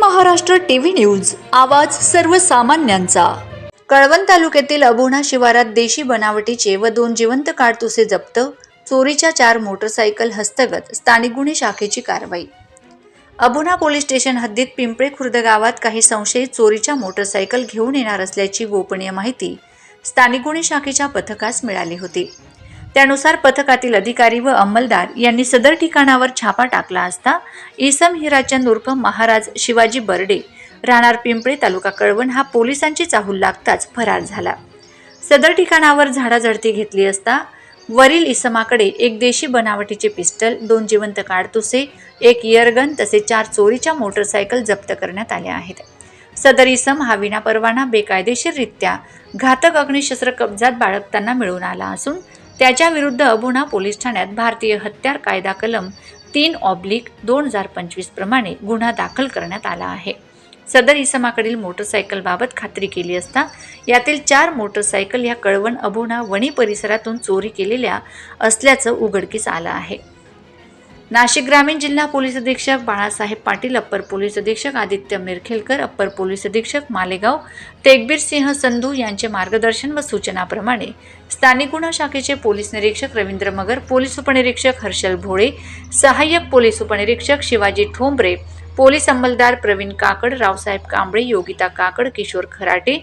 Maharashtra TV news आवाज सर्वसामान्यांचा. कळवण तालुक्यातील अबोणा शिवारात देशी बनावटीचे व दोन जिवंत काडतुसे जप्त चोरीच्या चार मोटरसायकल हस्तगत स्थानिक गुन्हे शाखेची कारवाई. अबुना पोलीस स्टेशन हद्दीत पिंपळे खुर्द गावात काही संशयित चोरीच्या मोटरसायकल घेऊन येणार असल्याची गोपनीय माहिती स्थानिक गुन्हे शाखेच्या पथकास मिळाली होती. त्यानुसार पथकातील अधिकारी व अंमलदार यांनी सदर ठिकाणावर छापा टाकला असता इसम हिराचंद उर्फ महाराज शिवाजी बर्डे राहणार पिंपळे तालुका कळवण हा पोलिसांची चाहूल लागताच फरार झाला. सदर ठिकाणावर झाडाझडती घेतली असता वरील इसमाकडे एक देशी बनावटीचे पिस्टल दोन जिवंत काडतुसे एक इयरगन तसे चार चोरीच्या मोटरसायकल जप्त करण्यात आल्या आहेत. सदर इसम हा विनापरवाना बेकायदेशीररित्या घातक अग्निशस्त्र कब्जात बाळगताना मिळून आला असून त्याच्या विरुद्ध अबुणा पोलीस ठाण्यात भारतीय हत्यार कायदा कलम तीन ऑब्लिक दोन हजार पंचवीस प्रमाणे गुन्हा दाखल करण्यात आला आहे. सदर इसमाकडील मोटरसायकलबाबत खात्री केली असता यातील चार मोटरसायकल या कळवण अबोना वणी परिसरातून चोरी केलेल्या असल्याचं उघडकीस आलं आहे. नाशिक ग्रामीण जिल्हा पोलीस अधीक्षक बाळासाहेब पाटील अप्पर पोलीस अधीक्षक आदित्य मिरखेलकर अप्पर पोलीस अधीक्षक मालेगाव तेगबीर सिंह संधू यांचे मार्गदर्शन व सूचनाप्रमाणे स्थानिक गुन्हा शाखेचे पोलीस निरीक्षक रवींद्र मगर पोलीस उपनिरीक्षक हर्षल भोळे सहाय्यक पोलीस उपनिरीक्षक शिवाजी ठोंबरे पोलीस अंमलदार प्रवीण काकड रावसाहेब कांबळे योगिता काकड किशोर खराटे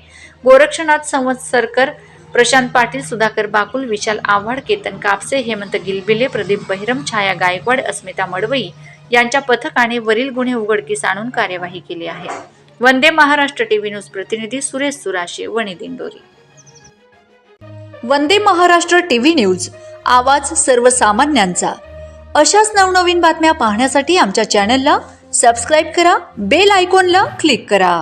गोरक्षनाथ संवत्सरकर प्रशांत पाटील सुधाकर बाकुल विशाल आव्हाड केतन कापसे हेमंत गिलबिले प्रदीप बहिरम छाया गायकवाड अस्मिता मडवई यांच्या पथकाने वरील गुन्हे उघडकीस आणून कार्यवाही केली आहे. वंदे महाराष्ट्र टीव्ही न्यूज प्रतिनिधी सुरेश सुराशे वणी दिंडोरी. वंदे महाराष्ट्र टीव्ही न्यूज आवाज सर्वसामान्यांचा. अशाच नवनवीन बातम्या पाहण्यासाठी आमच्या चॅनलला सबस्क्राईब करा बेल आयकॉनला क्लिक करा.